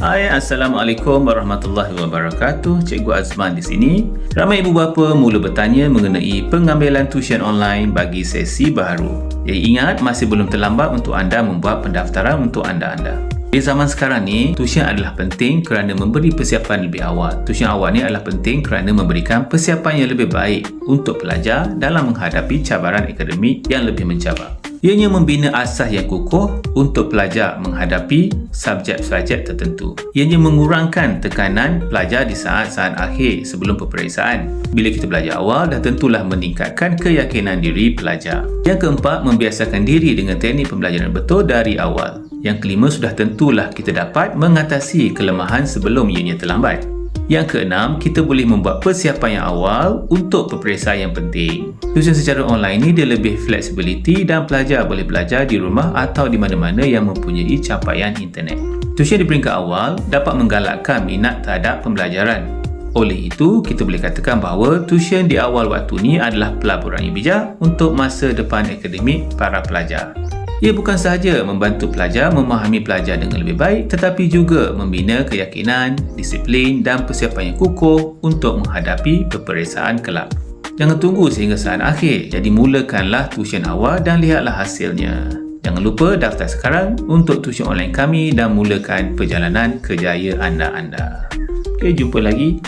Hai, Assalamualaikum warahmatullahi wabarakatuh. Cikgu Azman di sini. Ramai ibu bapa mula bertanya mengenai pengambilan tuition online bagi sesi baru. Jadi ingat, masih belum terlambat untuk anda membuat pendaftaran untuk anda-anda. Di zaman sekarang ni, tuition adalah penting kerana memberi persiapan lebih awal. Tuition awal ni adalah penting kerana memberikan persiapan yang lebih baik untuk pelajar dalam menghadapi cabaran akademik yang lebih mencabar. Ianya membina asas yang kukuh untuk pelajar menghadapi subjek-subjek tertentu. Ianya mengurangkan tekanan pelajar di saat-saat akhir sebelum peperiksaan. Bila kita belajar awal, dah tentulah meningkatkan keyakinan diri pelajar. Yang keempat, membiasakan diri dengan teknik pembelajaran betul dari awal. Yang kelima, sudah tentulah kita dapat mengatasi kelemahan sebelum ianya terlambat. Yang keenam, kita boleh membuat persiapan yang awal untuk peperiksaan yang penting. Tuition secara online ni dia lebih flexibility dan pelajar boleh belajar di rumah atau di mana-mana yang mempunyai capaian internet. Tuition di peringkat awal dapat menggalakkan minat terhadap pembelajaran. Oleh itu, kita boleh katakan bahawa tuition di awal waktu ni adalah pelaburan yang bijak untuk masa depan akademik para pelajar. Ia bukan sahaja membantu pelajar memahami pelajar dengan lebih baik tetapi juga membina keyakinan, disiplin dan persiapan yang kukuh untuk menghadapi peperiksaan kelab. Jangan tunggu sehingga saat akhir, jadi mulakanlah tuition awal dan lihatlah hasilnya. Jangan lupa daftar sekarang untuk tuition online kami dan mulakan perjalanan kejayaan anda-anda. Okay, jumpa lagi.